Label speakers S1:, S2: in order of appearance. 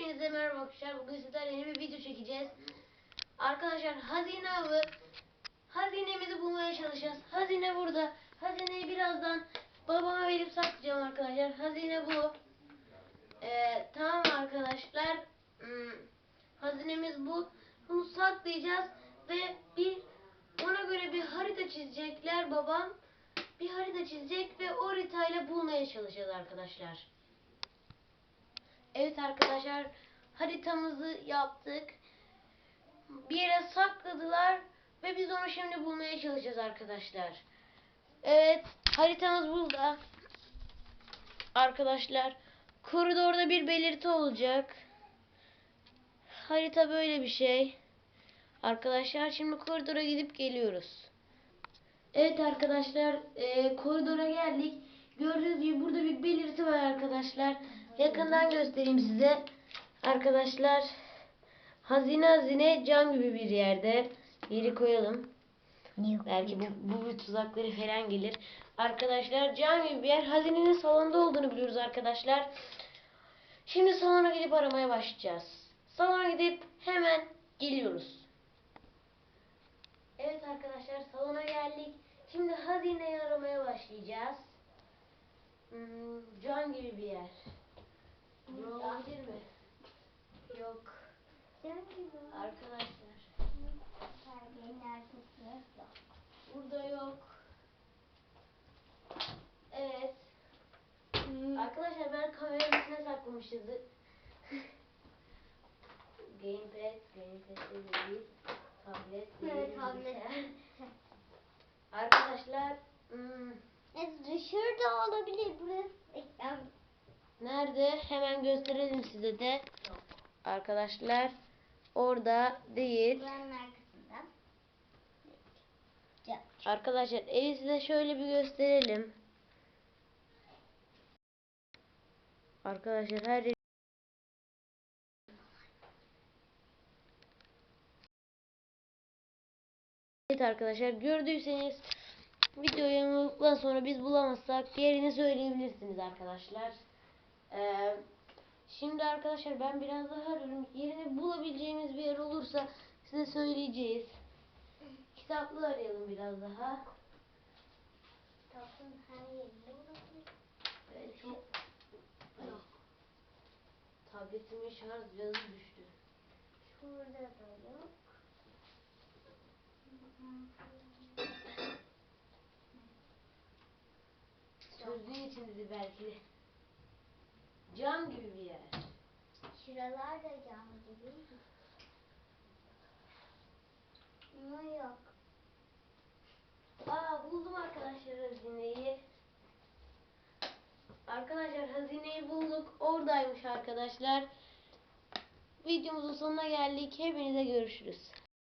S1: Hepinize merhaba arkadaşlar. Bugün sizlerle yeni bir video çekeceğiz. Arkadaşlar hazine avı. Hazinemizi bulmaya çalışacağız. Hazine burada. Hazineyi birazdan babama verip saklayacağım arkadaşlar. Hazine bu. Ee, tamam arkadaşlar. Hmm, hazinemiz bu. Bunu saklayacağız ve bir ona göre bir harita çizecekler babam. Bir harita çizecek ve o haritayla bulmaya çalışacağız arkadaşlar. Evet arkadaşlar haritamızı yaptık. Bir yere sakladılar ve biz onu şimdi bulmaya çalışacağız arkadaşlar. Evet haritamız burada. Arkadaşlar koridorda bir belirti olacak. Harita böyle bir şey. Arkadaşlar şimdi koridora gidip geliyoruz. Evet arkadaşlar e, koridora geldik. Gördüğünüz gibi burada bir belirti var arkadaşlar. Yakından göstereyim size. Arkadaşlar hazine hazine cam gibi bir yerde. Yeri koyalım. Belki bu, bu tuzakları falan gelir. Arkadaşlar cam gibi bir yer. Hazinenin salonda olduğunu biliyoruz arkadaşlar. Şimdi salona gidip aramaya başlayacağız. Salona gidip hemen geliyoruz. Evet arkadaşlar salona geldik. Şimdi hazineyi aramaya başlayacağız. Hmm, cam gibi bir yer. Bura olabilir mi? Yok. Arkadaşlar burada yok. Evet. Arkadaşlar ben kameranın içine saklamışız. Gamepad, gamepad de değil. Tablet değil.
S2: Evet, tablet.
S1: Arkadaşlar hmm,
S2: Şurada olabilir burası. ekran.
S1: nerede? Hemen gösterelim size de. Arkadaşlar orada değil.
S2: Buranın arkasında. Ya,
S1: Arkadaşlar evi size şöyle bir gösterelim. Arkadaşlar her Evet arkadaşlar gördüyseniz videoyu yayınladıktan sonra biz bulamazsak yerini söyleyebilirsiniz arkadaşlar. Ee, şimdi arkadaşlar ben biraz daha. Yerini bulabileceğimiz bir yer olursa size söyleyeceğiz. Kitaplı arayalım biraz daha.
S2: Tatlının her yerinde.
S1: Evet, çok Yok. Tabletimin şarj cihazı düştü.
S2: Şurada da yok.
S1: Sürdüğü için dedi belki. Cam gibi bir yer.
S2: Şuralar da cam gibi. Ama yok.
S1: Aa buldum arkadaşlar hazineyi. Arkadaşlar hazineyi bulduk. Oradaymış arkadaşlar. Videomuzun sonuna geldik. Hepinize görüşürüz.